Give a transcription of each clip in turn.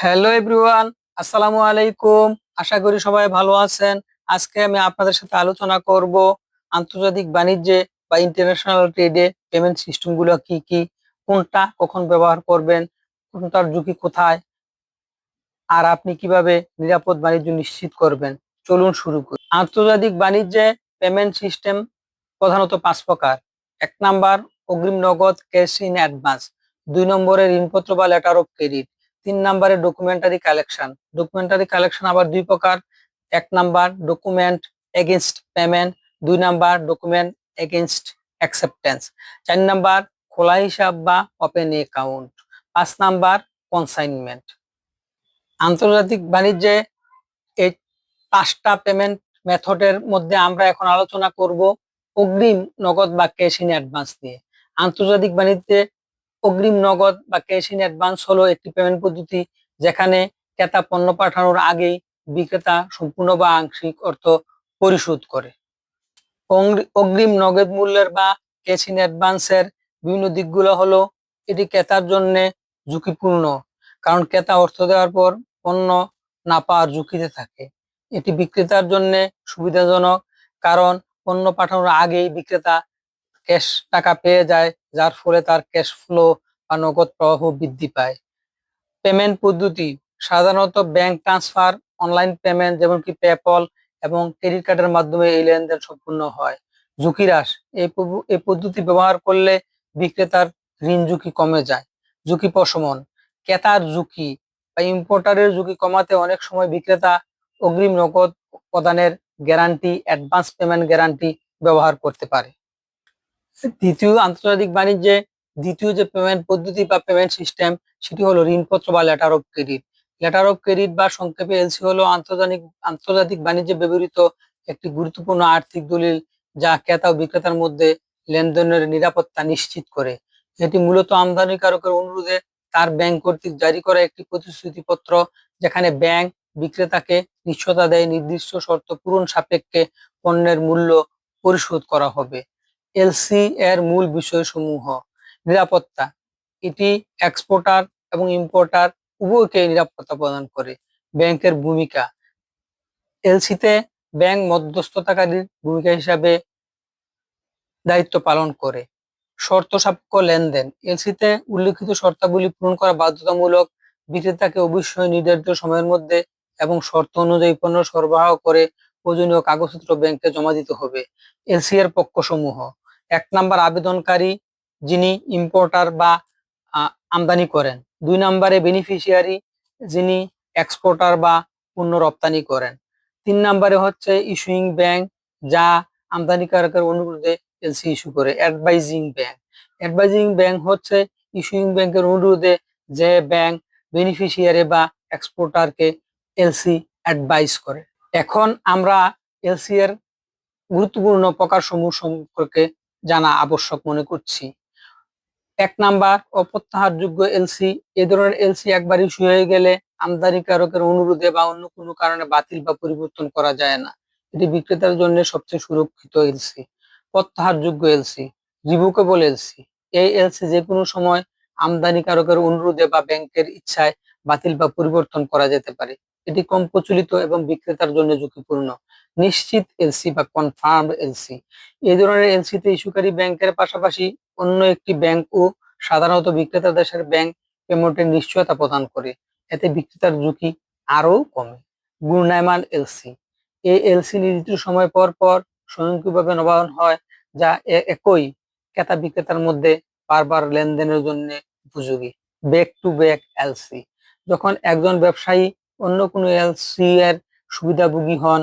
Hello everyone আসসালামু আলাইকুম আশা করি সবাই ভালো আছেন। আজকে আমি আপনাদের সাথে আলোচনা করব আন্তর্জাতিক বাণিজ্যে বা ইন্টারন্যাশনাল ট্রেডে পেমেন্ট সিস্টেমগুলো কি কি, কোনটা কখন ব্যবহার করবেন, কোনটার ঝুঁকি কোথায়, আর আপনি কীভাবে নিরাপদ বাণিজ্য নিশ্চিত করবেন। চলুন শুরু করি। আন্তর্জাতিক বাণিজ্যে পেমেন্ট সিস্টেম প্রধানত পাঁচ প্রকার। এক নাম্বার, অগ্রিম নগদ ক্যাশ ইন অ্যাডভান্স দুই নম্বরে ঋণপত্র বা লেটার অফ ক্রেডিট তিন নম্বরে ডকুমেন্টারি কালেকশন ডকুমেন্টারি কালেকশন আবার দুই প্রকার। এক নাম্বার ডকুমেন্ট এগেনস্ট পেমেন্ট দুই নাম্বার ডকুমেন্ট এগেনস্ট অ্যাকসেপ্টেন্স চার নাম্বার খোলা হিসাব বা ওপেন অ্যাকাউন্ট পাঁচ নাম্বার কনসাইনমেন্ট আন্তর্জাতিক বাণিজ্যে এই পাঁচটা পেমেন্ট মেথডের মধ্যে আমরা এখন আলোচনা করব অগ্রিম নগদ বা ক্যাশ ইন অ্যাডভান্স নিয়ে আন্তর্জাতিক বাণিজ্যে অগ্রিম নগদ বা ক্যাশ ইন অ্যাডভান্স হলো একটি পেমেন্ট পদ্ধতি যেখানে ক্রেতা পণ্য পাঠানোর আগেই বিক্রেতা সম্পূর্ণ বা আংশিক অর্থ পরিশোধ করে। অগ্রিম নগদ মূল্যের বা ক্যাশ ইন অ্যাডভান্সের বিভিন্ন দিকগুলো হলো, এটি ক্রেতার জন্য ঝুঁকিপূর্ণ, কারণ ক্রেতা অর্থ দেওয়ার পর পণ্য না পাওয়ার ঝুঁকিতে থাকে। এটি বিক্রেতার জন্য সুবিধাজনক, কারণ পণ্য পাঠানোর আগেই বিক্রেতা ক্যাশ টাকা পেয়ে যায়, যার ফলে তার ক্যাশ ফ্লো বা নগদ প্রবাহ বৃদ্ধি পায়। পেমেন্ট পদ্ধতি, সাধারণত ব্যাংক ট্রান্সফার অনলাইন পেমেন্ট যেমন কি পেপল এবং ক্রেডিট কার্ডের মাধ্যমে এই লেনদেন সম্পূর্ণ হয়। ঝুঁকি হ্রাস এই পদ্ধতি ব্যবহার করলে বিক্রেতার ঋণ ঝুঁকি কমে যায়। ঝুঁকি প্রশমন, ক্রেতার ঝুঁকি বা ইম্পোর্টারের ঝুঁকি কমাতে অনেক সময় বিক্রেতা অগ্রিম নগদ প্রদানের গ্যারান্টি অ্যাডভান্স পেমেন্ট গ্যারান্টি ব্যবহার করতে পারে। দ্বিতীয় আন্তর্জাতিক বাণিজ্যে দ্বিতীয় যে পেমেন্ট পদ্ধতি বা পেমেন্ট সিস্টেম সেটি হলো ঋণপত্র বা letter of credit letter of credit বা সংক্ষেপে এলসি হলো আন্তর্জাতিক আন্তর্জাতিক বাণিজ্যে ব্যবহৃত একটি গুরুত্বপূর্ণ আর্থিক দলিল যা ক্রেতা ও বিক্রেতার মধ্যে লেনদেনের নিরাপত্তা নিশ্চিত করে। এটি মূলত আমদানিকারকের অনুরোধে তার ব্যাংক কর্তৃক জারি করা একটি প্রতিশ্রুতিপত্র যেখানে ব্যাংক বিক্রেতাকে নিশ্চয়তা দেয় নির্দিষ্ট শর্ত পূরণ সাপেক্ষে পণ্যের মূল্য পরিশোধ করা হবে। এলসি এর মূল বিষয়সমূহ। নিরাপত্তা, এটি এক্সপোর্টার এবং ইম্পোর্টার উভয়কে নিরাপত্তা প্রদান করে। ব্যাংকের ভূমিকা, এলসিতে ব্যাংক মধ্যস্থতাকারীর ভূমিকা হিসাবে দায়িত্ব পালন করে। শর্ত সাপেক্ষ লেনদেন, এলসিতে উল্লিখিত শর্তাবলী পূরণ করা বাধ্যতামূলক, বিক্রেতাকে অবশ্যই নির্ধারিত সময়ের মধ্যে এবং শর্ত অনুযায়ী পণ্য সরবরাহ করে প্রয়োজনীয় কাগজপত্র ব্যাংকে জমা দিতে হবে। এলসি এর পক্ষসমূহ। এক নাম্বার আবেদনকারী যিনি ইম্পোর্টার বা আমদানি করেন। দুই নম্বরে বেনিফিশিয়ারি যিনি এক্সপোর্টার বা পণ্য রপ্তানি করেন। তিন নম্বরে হচ্ছে ইস্যুইং ব্যাংক যা আমদানিকারকের অনুরোধে এলসি ইস্যু করে অ্যাডভাইজিং ব্যাংক অ্যাডভাইজিং ব্যাংক হচ্ছে ইস্যুইং ব্যাংকের অনুরোধে যে ব্যাংক বেনিফিশিয়ারি বা এক্সপোর্টারকে এলসি অ্যাডভাইস করে। এখন আমরা এলসি এর গুরুত্বপূর্ণ প্রকারসমূহ সম্পর্কে জানা আবশ্যক মনে করছি। এক নাম্বার, অপ্রত্যাহারযোগ্য এলসি এ ধরনের এলসি একবার ইস্যু হয়ে গেলে আমদানিকারকের অনুরোধে বা অন্য কোনো কারণে বাতিল বা পরিবর্তন করা যায় না। এটি বিক্রেতার জন্য সবচেয়ে সুরক্ষিত এলসি প্রত্যাহারযোগ্য এলসি রিভোকেবল এলসি এই এলসি যে কোনো সময় আমদানিকারকের অনুরোধে বা ব্যাংকের ইচ্ছায় বাতিল বা পরিবর্তন করা যেতে পারে। এটি কম প্রচলিত এবং বিক্রেতার জন্য ঝুঁকিপূর্ণ। নিশ্চিত এলসি বা কনফার্ম এলসি। এই ধরনের এলসিতে ইস্যুকারী ব্যাংকের পাশাপাশি অন্য একটি ব্যাংক ও সাধারণত বিক্রেতা দেশের ব্যাংক পেমেন্টের নিশ্চয়তা প্রদান করে। এতে বিক্রেতার ঝুঁকি আরও কমে। গুণায়মান এলসি। এই এলসি নির্দিষ্ট সময় পর পর স্বয়ংক্রিয়ভাবে নবায়ন হয়, যা একই ক্রেতা বিক্রেতার মধ্যে বারবার লেনদেনের জন্য উপযোগী। Back to back LC. যখন একজন ব্যবসায়ী অন্য কোনো এলসি এর সুবিধাভোগী হন,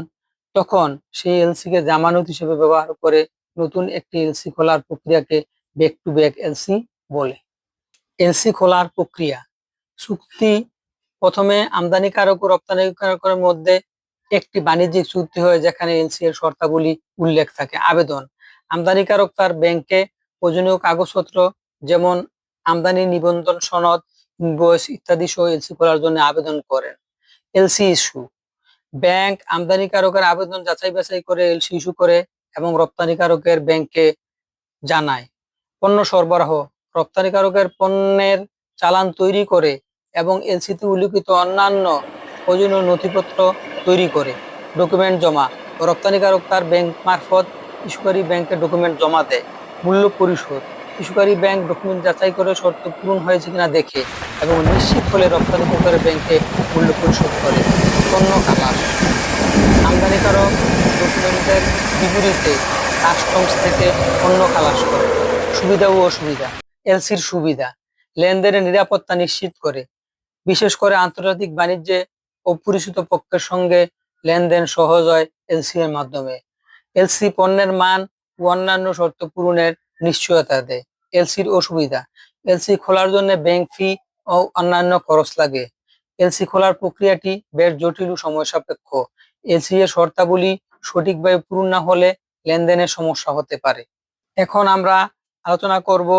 তখন সেই এলসি কে জামানত হিসেবে ব্যবহার করে নতুন একটি এলসি খোলার প্রক্রিয়াকে ব্যাক টু ব্যাক এলসি বলে। এলসি খোলার প্রক্রিয়া, চুক্তি প্রথমে আমদানিকারক ও রপ্তানিকারকের মধ্যে একটি বাণিজ্যিক চুক্তি হয় যেখানে এলসি এর শর্তাবলী উল্লেখ থাকে। আবেদন, আমদানিকারক তার ব্যাংকে প্রয়োজনীয় কাগজপত্র যেমন আমদানি নিবন্ধন সনদ ইনভয়েস ইত্যাদি সহ এলসি খোলার জন্য আবেদন করেন। LC issue. ব্যাংক আমদানিকারকের আবেদন যাচাই বাছাই করে এলসি ইস্যু করে এবং রপ্তানিকারকের ব্যাংকে জানায়। পণ্য সরবরাহ, রপ্তানিকারকের পণ্যের চালান তৈরি করে এবং এলসিতে উল্লিখিত অন্যান্য প্রয়োজনীয় নথিপত্র তৈরি করে। ডকুমেন্ট জমা, রপ্তানিকারক তার ব্যাংক মারফত ইস্যুকারী ব্যাংকে ডকুমেন্ট জমা দেয়। মূল্য পরিশোধ। ইস্যুকারী ব্যাংক ডকুমেন্ট যাচাই করে শর্ত পূরণ হয়েছে কিনা দেখে এবং নিশ্চিত হলে রপ্তানিকারকের ব্যাংকে মূল্য পরিশোধ করে। পণ্য খালাস। আমদানিকারক ডকুমেন্টের বিপরীতে কাস্টমস থেকে পণ্য খালাস করে। সুবিধা ও অসুবিধা। এলসির সুবিধা। লেনদেনের নিরাপত্তা নিশ্চিত করে। বিশেষ করে আন্তর্জাতিক বাণিজ্যে অপরিচিত পক্ষের সঙ্গে লেনদেন সহজ হয় এলসি এর মাধ্যমে। এলসি পণ্যের মান ও অন্যান্য শর্ত পূরণের নিশ্চয়তা দেয়। এলসির অসুবিধা। এলসি খোলার জন্য ব্যাংক ফি ও অন্যান্য খরচ লাগে। এলসি খোলার প্রক্রিয়াটি বেশ জটিল ও সময় সাপেক্ষ এলসি এর শর্তাবলী সঠিকভাবে পূরণ না হলে লেনদেনের সমস্যা হতে পারে। এখন আমরা আলোচনা করব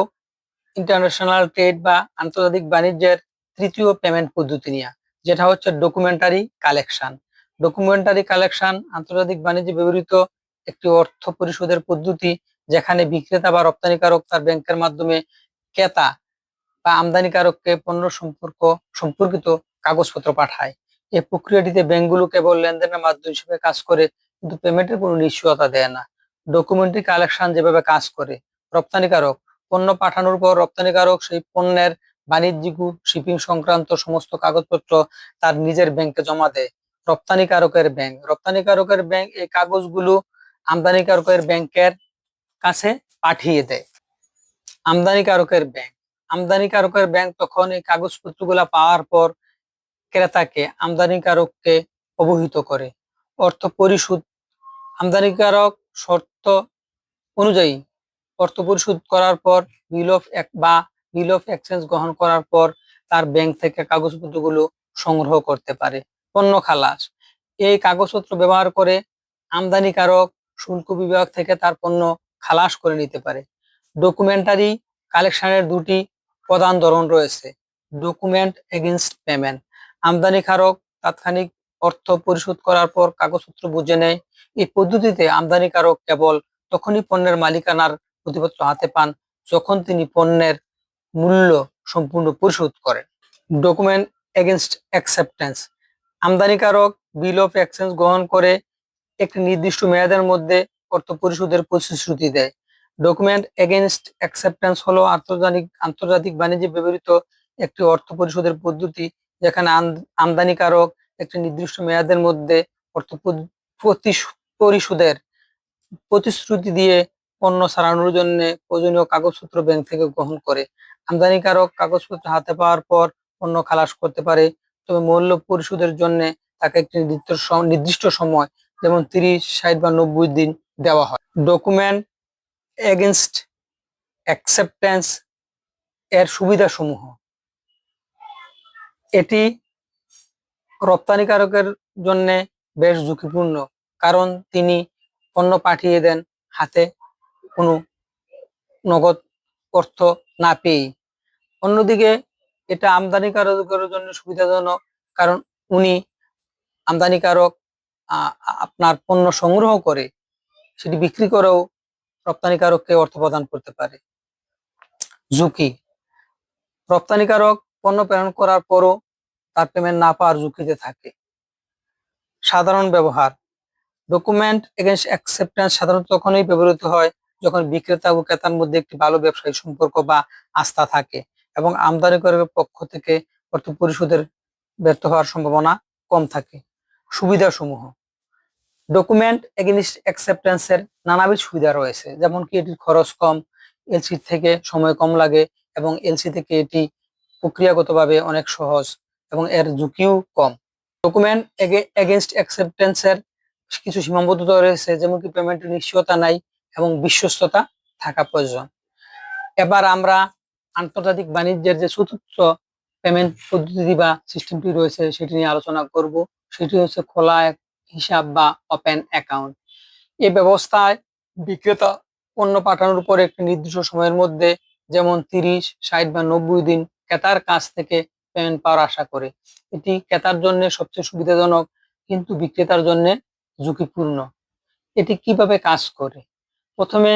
ইন্টারন্যাশনাল ট্রেড বা আন্তর্জাতিক বাণিজ্যের তৃতীয় পেমেন্ট পদ্ধতি নিয়ে, যেটা হচ্ছে ডকুমেন্টারি কালেকশন ডকুমেন্টারি কালেকশন আন্তর্জাতিক বাণিজ্যে ব্যবহৃত একটি অর্থ পরিশোধের পদ্ধতি যেখানে বিক্রেতা বা রপ্তানিকারক তার ব্যাংকের মাধ্যমে ক্রেতা বা আমদানিকারককে পণ্য সম্পর্ক, সম্পর্কিত কাগজপত্র পাঠায়। এই প্রক্রিয়াটিতে ব্যাংকগুলো কেবল লেনদেনের মাধ্যম হিসেবে কাজ করে, কিন্তু পেমেন্টের কোনো নিশ্চয়তা দেয় না। ডকুমেন্টারি কালেকশন যেভাবে কাজ করে, রপ্তানিকারক, পণ্য পাঠানোর পর রপ্তানিকারক সেই পণ্যের বাণিজ্যিক শিপিং সংক্রান্ত সমস্ত কাগজপত্র তার নিজের ব্যাংকে জমা দেয়। রপ্তানিকারকের ব্যাংক রপ্তানিকারকের ব্যাংক এই কাগজগুলো আমদানিকারকের ব্যাংকের কাছে পাঠিয়ে দেয়। আমদানিকারকের ব্যাংক। আমদানিকারকের ব্যাংক তখন এই কাগজপত্রগুলা পাওয়ার পর ক্রেতাকে আমদানিকারককে অবহিত করে। অর্থ পরিশোধ আমদানিকারক শর্ত অনুযায়ী অর্থ পরিশোধ করার পর বিল অফ বা বিল অফ এক্সচেঞ্জ গ্রহণ করার পর তার ব্যাংক থেকে কাগজপত্রগুলো সংগ্রহ করতে পারে। পণ্য খালাস। এই কাগজপত্র ব্যবহার করে আমদানিকারক শুল্ক বিভাগ থেকে তার পণ্য খালাস করে নিতে পারে। ডকুমেন্টারি কালেকশনের দুটি প্রধান ধরন রয়েছে ডকুমেন্ট এগেনস্ট পেমেন্ট আমদানিকারক তাৎক্ষণিক অর্থ পরিশোধ করার পর কাগজপত্র বুঝে নেয়। এই পদ্ধতিতে আমদানিকারক কেবল তখনই পণ্যের মালিকানার নথিপত্র হাতে পান যখন তিনি পণ্যের মূল্য সম্পূর্ণ পরিশোধ করেন। ডকুমেন্ট এগেনস্ট অ্যাকসেপ্টেন্স আমদানিকারক বিল অফ এক্সচেঞ্জ গ্রহণ করে একটি নির্দিষ্ট মেয়াদের মধ্যে অর্থ পরিশোধের প্রতিশ্রুতি দেয়। ডকুমেন্ট এগেনস্ট অ্যাকসেপ্টেন্স হলো আন্তর্জাতিক আন্তর্জাতিক বাণিজ্যে ব্যবহৃত একটি অর্থ পরিশোধের পদ্ধতি, যেখানে আম- আমদানিকারক একটি নির্দিষ্ট মেয়াদের মধ্যে অর্থ পরি- পরিশোধের প্রতিশ্রুতি দিয়ে পণ্য ছাড়ানোর জন্য প্রয়োজনীয় কাগজপত্র ব্যাংক থেকে গ্রহণ করে। আমদানিকারক কাগজপত্র হাতে পাওয়ার পর পণ্য খালাস করতে পারে, তবে মূল্য পরিশোধের জন্য তাকে একটি নির্দিষ্ট সময়, যেমন তিরিশ, ষাট বা নব্বই দিন দেওয়া হয়। ডকুমেন্ট এগেনস্ট অ্যাকসেপ্টেন্স এর সুবিধা সমূহ এটি রপ্তানিকারকের জন্য বেশ ঝুঁকিপূর্ণ, কারণ তিনি পণ্য পাঠিয়ে দেন হাতে কোনো নগদ অর্থ না পেয়েই। অন্যদিকে, এটা আমদানিকারকের জন্য সুবিধাজনক, কারণ উনি আমদানিকারক আপনার পণ্য সংগ্রহ করে সেটি বিক্রি করেও রপ্তানিকারককে অর্থ প্রদান করতে পারে। ঝুঁকি। রপ্তানিকারক পণ্য প্রেরণ করার পরও তার পেমেন্ট না পাওয়ার ঝুঁকিতে থাকে। সাধারণ ব্যবহার। ডকুমেন্ট এগেনস্ট অ্যাকসেপ্টেন্স সাধারণত তখনই ব্যবহৃত হয় যখন বিক্রেতা ও ক্রেতার মধ্যে একটি ভালো ব্যবসায়ী সম্পর্ক বা আস্থা থাকে এবং আমদানিকারকের পক্ষ থেকে অর্থ পরিশোধের ব্যর্থ হওয়ার সম্ভাবনা কম থাকে। সুবিধাসমূহ। ডকুমেন্ট এগেনস্ট অ্যাকসেপ্টেন্সের নানাবিধ সুবিধা রয়েছে, যেমন কি এটির খরচ কম এলসি থেকে সময় কম লাগে এবং এলসি থেকে এটি প্রক্রিয়াগতভাবে অনেক সহজ এবং এর ঝুঁকিও কম। ডকুমেন্ট এগেনস্ট অ্যাকসেপ্টেন্সের কিছু সীমাবদ্ধতা রয়েছে, যেমন কি পেমেন্টের নিশ্চয়তা নাই এবং বিশ্বস্ততা থাকা প্রয়োজন। এবার আমরা আন্তর্জাতিক বাণিজ্যের যে চতুর্থ পেমেন্ট পদ্ধতি বা সিস্টেমটি রয়েছে, সেটি নিয়ে আলোচনা করব। সেটি হচ্ছে খোলা এক হিসাব বা ওপেন অ্যাকাউন্ট এই ব্যবস্থায় বিক্রেতা পণ্য পাঠানোর উপর একটি নির্দিষ্ট সময়ের মধ্যে যেমন তিরিশ, ষাট বা নব্বই দিন ক্রেতার কাছ থেকে পেমেন্ট পাওয়ার আশা করে। এটি ক্রেতার জন্য সবচেয়ে সুবিধাজনক, কিন্তু বিক্রেতার জন্য ঝুঁকিপূর্ণ। এটি কীভাবে কাজ করে? প্রথমে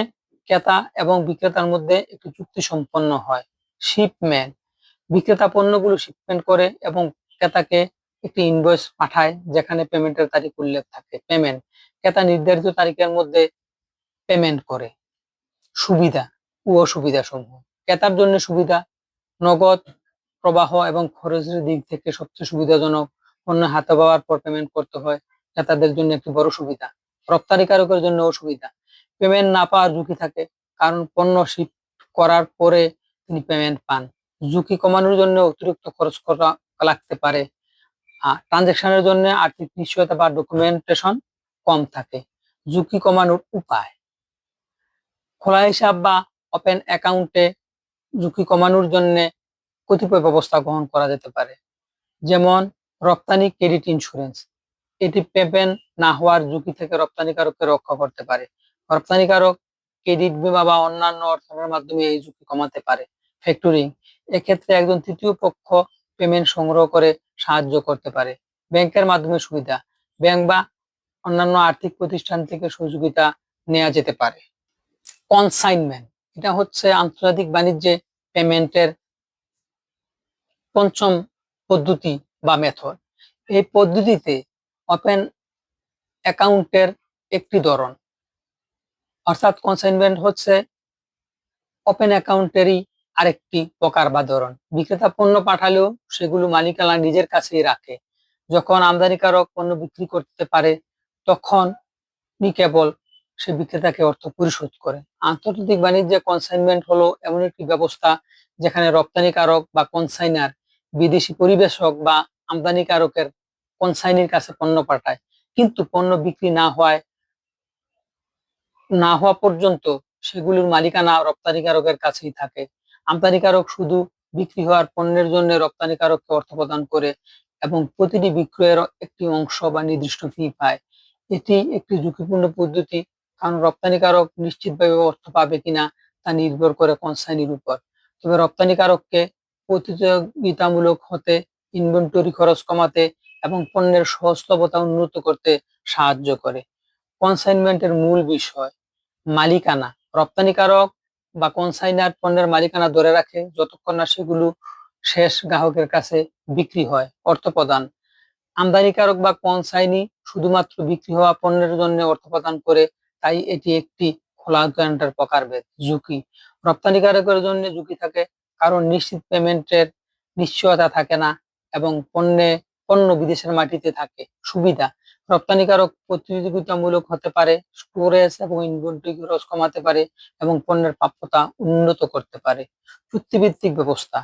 ক্রেতা এবং বিক্রেতার মধ্যে একটি চুক্তি সম্পন্ন হয় শিপম্যান বিক্রেতা পণ্যগুলো শিপমেন্ট করে এবং ক্রেতাকে একটি ইনভয়েস পাঠায়, যেখানে পেমেন্টের তারিখ উল্লেখ থাকে। পেমেন্ট ক্রেতা নির্ধারিত তারিখের মধ্যে পেমেন্ট করে। সুবিধা ও অসুবিধা সমূহ ক্রেতার জন্য সুবিধা, নগদ, প্রবাহ এবং খরচের দিক থেকে সবচেয়ে সুবিধাজনক, পণ্য হাতে পাওয়ার পর পেমেন্ট করতে হয় ক্রেতাদের জন্য একটি বড় সুবিধা। রপ্তানিকারকের জন্য অসুবিধা। পেমেন্ট না পাওয়ার ঝুঁকি থাকে, কারণ পণ্য শিপ করার পরে তিনি পেমেন্ট পান। ঝুঁকি কমানোর জন্য অতিরিক্ত খরচ করা লাগতে পারে। ট্রানজেকশনের জন্য আর্থিক নিশ্চয়তা বা ডকুমেন্টেশন কম থাকে। ঝুঁকি কমানোর উপায়। খোলা হিসাব বা ওপেন অ্যাকাউন্টে ঝুঁকি কমানোর জন্য কতিপয় ব্যবস্থা গ্রহণ করা যেতে পারে। যেমন, রপ্তানি ক্রেডিট ইন্স্যুরেন্স এটি পেমেন্ট না হওয়ার ঝুঁকি থেকে রপ্তানিকারককে রক্ষা করতে পারে। রপ্তানিকারক ক্রেডিট বিমা বা অন্যান্য অর্থনের মাধ্যমে এই ঝুঁকি কমাতে পারে। ফ্যাক্টরিং এক্ষেত্রে একজন তৃতীয় পক্ষ পেমেন্ট সংগ্রহ করে সাহায্য করতে পারে। ব্যাংকের মাধ্যমে সুবিধা, ব্যাংক বা অন্যান্য আর্থিক প্রতিষ্ঠান থেকে সহযোগিতা নেওয়া যেতে পারে। কনসাইনমেন্ট এটা হচ্ছে আন্তর্জাতিক বাণিজ্যে পেমেন্টের পঞ্চম পদ্ধতি বা মেথড এই পদ্ধতিতে ওপেন অ্যাকাউন্টের একটি ধরন, অর্থাৎ কনসাইনমেন্ট হচ্ছে ওপেন অ্যাকাউন্টেরই আরেকটি প্রকার বা ধরন। বিক্রেতা পণ্য পাঠালেও সেগুলো মালিকানা নিজের কাছেই রাখে। যখন আমদানিকারক পণ্য বিক্রি করতে পারে, তখন কেবল সে বিক্রেতাকে অর্থ পরিশোধ করে। আন্তর্জাতিক বাণিজ্যে কনসাইনমেন্ট হলো এমন একটি ব্যবস্থা যেখানে রপ্তানিকারক বা কনসাইনার বিদেশি পরিবেশক বা আমদানিকারকের কনসাইনির কাছে পণ্য পাঠায়। কিন্তু পণ্য বিক্রি না হওয়ায় না হওয়া পর্যন্ত সেগুলির মালিকানা রপ্তানিকারকের কাছেই থাকে। আমদানিকারক শুধু বিক্রি হওয়ার পণ্যের জন্য রপ্তানিকারককে অর্থ প্রদান করে এবং প্রতিটি বিক্রয়ের একটি অংশ বা নির্দিষ্ট ফি পায়। এটি একটি ঝুঁকিপূর্ণ পদ্ধতি, কারণ রপ্তানিকারক নিশ্চিতভাবে অর্থ পাবে কিনা তা নির্ভর করে কনসাইনির উপর। তবে রপ্তানিকারককে প্রতিযোগিতামূলক হতে ইনভেন্টরি খরচ কমাতে এবং পণ্যের সহজলভ্যতা উন্নত করতে সাহায্য করে। কনসাইনমেন্টের মূল বিষয় মালিকানা। রপ্তানিকারক বা কনসাইনার পণ্যের মালিকানা ধরে রাখে যতক্ষণ না সেগুলো শেষ গ্রাহকের কাছে বিক্রি হয়, অর্থ প্রদান। আমদানিকারক বা কনসাইনি শুধুমাত্র বিক্রি হওয়া পণ্যের জন্য অর্থ প্রদান করে, তাই এটি একটি খোলা গ্রান্টের প্রকারভেদ, ঝুঁকি। রপ্তানিকারকের জন্য ঝুঁকি থাকে কারণ নিশ্চিত পেমেন্টের নিশ্চয়তা থাকে না এবং পণ্যে, পণ্য বিদেশের মাটিতে থাকে। সুবিধা রপ্তানিকারক প্রতিযোগিতামূলক হতে পারে, স্টোরেজ এবং ইনভেন্টরি খরচ কমাতে পারে এবং পণ্যের প্রাপ্যতা উন্নত করতে পারে। চুক্তিভিত্তিক ব্যবস্থা।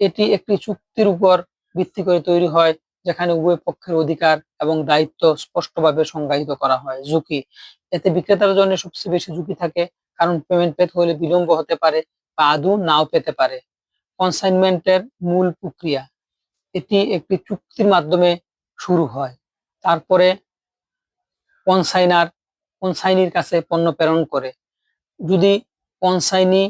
এটি একটি চুক্তির উপর ভিত্তি করে তৈরি হয়, যেখানে উভয় পক্ষের অধিকার এবং দায়িত্ব স্পষ্টভাবে সংজ্ঞায়িত করা হয়। ঝুঁকি। এতে বিক্রেতার জন্য সবচেয়ে বেশি ঝুঁকি থাকে, কারণ পেমেন্ট পেতে হলে বিলম্ব হতে পারে বা আদৌ নাও পেতে পারে। কনসাইনমেন্টের মূল প্রক্রিয়া। এটি একটি চুক্তির মাধ্যমে শুরু হয়। তারপরে কনসাইনার কনসাইনির কাছে পণ্য প্রেরণ করে। যদি কনসাইনি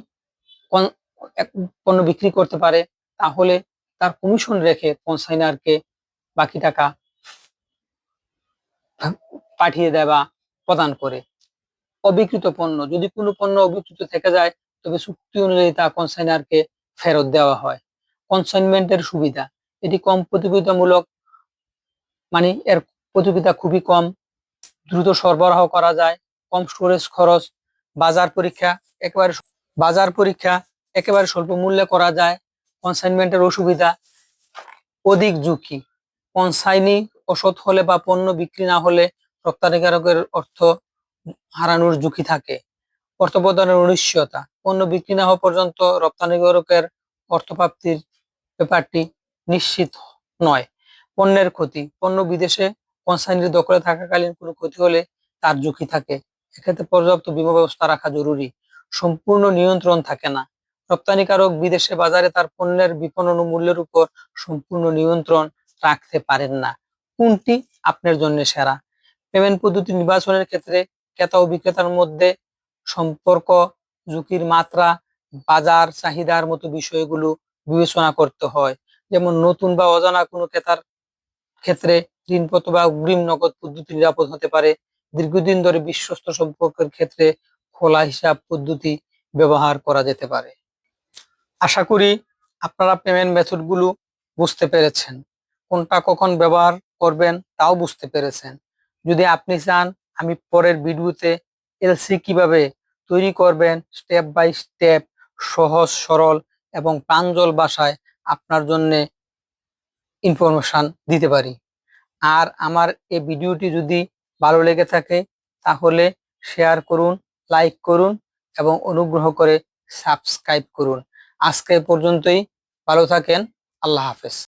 পণ্য বিক্রি করতে পারে, তাহলে তার কমিশন রেখে কনসাইনারকে বাকি টাকা পাঠিয়ে বা প্রদান করে। অবিকৃত পণ্য, যদি কোনো পণ্য অবিকৃত থেকে যায়, তবে চুক্তি অনুযায়ী তা কনসাইনারকে ফেরত দেওয়া হয়। কনসাইনমেন্টের সুবিধা, এটি কম প্রতিযোগিতামূলক মানে এর প্রতিযোগিতা খুবই কম, দ্রুত সরবরাহ করা যায়, কম স্টোরেজ খরচ, বাজার পরীক্ষা একেবারে বাজার পরীক্ষা একেবারে স্বল্প মূল্যে করা যায় কনসাইনমেন্টের অসুবিধা অধিক ঝুঁকি। কনসাইনি অসৎ হলে বা পণ্য বিক্রি না হলে রপ্তানিকারকের অর্থ হারানোর ঝুঁকি থাকে। অর্থ প্রদানের অনিশ্চয়তা, পণ্য বিক্রি না হওয়া পর্যন্ত রপ্তানিকারকের অর্থপ্রাপ্তির ব্যাপারটি নিশ্চিত নয়। পণ্যের ক্ষতি, পণ্য বিদেশে কনসাইনির দখলে থাকাকালীন কোনো ক্ষতি হলে তার ঝুঁকি থাকে। এক্ষেত্রে পর্যাপ্ত বিমা ব্যবস্থা রাখা জরুরি। সম্পূর্ণ নিয়ন্ত্রণ থাকে না। রপ্তানিকারক বিদেশে বাজারে তার পণ্যের বিপণন মূল্যের উপর সম্পূর্ণ নিয়ন্ত্রণ রাখতে পারেন না। কোনটি? আপনার জন্য সেরা। পেমেন্ট পদ্ধতি নির্বাচনের ক্ষেত্রে ক্রেতা ও বিক্রেতার মধ্যে সম্পর্ক, ঝুঁকির মাত্রা, বাজার চাহিদার মতো বিষয়গুলো বিবেচনা করতে হয়। যেমন নতুন বা অজানা কোনো ক্রেতার ক্ষেত্রে ঋণপত্র বা অগ্রিম নগদ পদ্ধতি নিরাপদ হতে পারে। দীর্ঘদিন ধরে বিশ্বস্ত সম্পর্কের ক্ষেত্রে খোলা হিসাব পদ্ধতি ব্যবহার করা যেতে পারে। আশা করি আপনারা পেমেন্ট মেথডগুলো বুঝতে পেরেছেন। কোনটা কখন ব্যবহার করবেন তাও বুঝতে পেরেছেন। যদি আপনি চান আমি পরের ভিডিওতে এলসি কীভাবে তৈরি করবেন স্টেপ বাই স্টেপ সহজ, সরল এবং প্রাঞ্জল ভাষায় আপনার জন্য ইনফরমেশন দিতে পারি। আর আমার এই ভিডিওটি যদি ভালো লেগে থাকে, তাহলে শেয়ার করুন লাইক করুন এবং অনুগ্রহ করে সাবস্ক্রাইব করুন। আজকে পর্যন্তই, ভালো থাকেন, আল্লাহ হাফেজ।